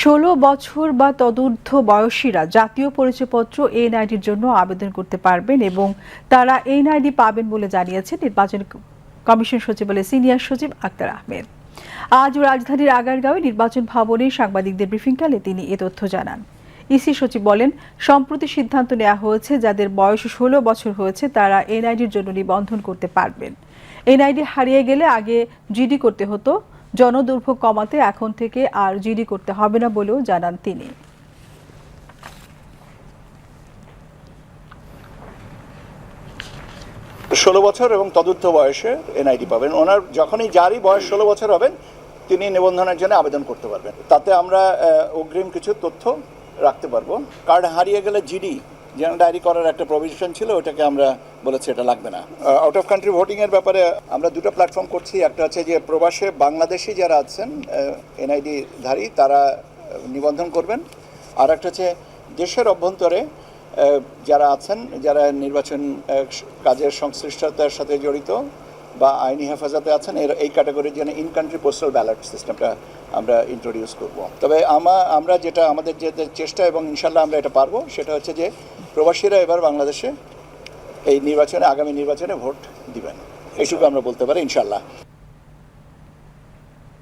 ষোলো বছর বা তদূর্ধ্ব বয়সীরা জাতীয় পরিচয়পত্র এনআইডির জন্য আবেদন করতে পারবেন এবং তারা এনআইডি পাবেন বলে জানিয়েছেন নির্বাচন কমিশন সচিবালয়ের সিনিয়র সচিব আক্তার আহমেদ। আজ রাজধানীর আগারগাঁওয়ে নির্বাচন ভবনে সাংবাদিকদের ব্রিফিংকালে তিনি এ তথ্য জানান। ইসি সচিব বলেন, সম্প্রতি সিদ্ধান্ত নেওয়া হয়েছে যাদের বয়স ষোলো বছর হয়েছে তারা এনআইডির জন্য নিবন্ধন করতে পারবেন। এনআইডি হারিয়ে গেলে আগে জিডি করতে হতো জনদুর্ভোগ কমাতে এখন থেকে আর জিডি করতে হবে না বলেও জানান তিনি। ষোলো বছর এবং তদুর্থ বয়সে এনআইডি পাবেন। ওনার যখনই যারই বয়স ষোলো বছর হবেন তিনি নিবন্ধনের জন্য আবেদন করতে পারবেন। তাতে আমরা অগ্রিম কিছু তথ্য রাখতে পারব। কার্ড হারিয়ে গেলে জিডি যেন ডায়েরি করার একটা প্রভিশন ছিল, ওটাকে আমরা বলেছি এটা লাগবে না। আউট অফ কান্ট্রি ভোটিংয়ের ব্যাপারে আমরা দুটো প্ল্যাটফর্ম করছি। একটা হচ্ছে যে প্রবাসে বাংলাদেশি যারা আছেন এনআইডি ধারী, তারা নিবন্ধন করবেন। আর একটা হচ্ছে দেশের অভ্যন্তরে যারা আছেন, যারা নির্বাচন কাজের সংশ্লিষ্টতার সাথে জড়িত বা আইনি হেফাজতে আছেন, এর, এই ক্যাটাগরির জন্য ইন কান্ট্রি পোস্টাল ব্যালট সিস্টেমটা আমরা ইন্ট্রোডিউস করব। তবে আমা, আমরা যেটা, আমাদের যে চেষ্টা এবং ইনশাল্লাহ আমরা এটা পারব, সেটা হচ্ছে যে প্রবাসীরা এবার বাংলাদেশে এই নির্বাচনে আগামী নির্বাচনে ভোট দিবেন। এইটুকু আমরা বলতে পারি ইনশাল্লাহ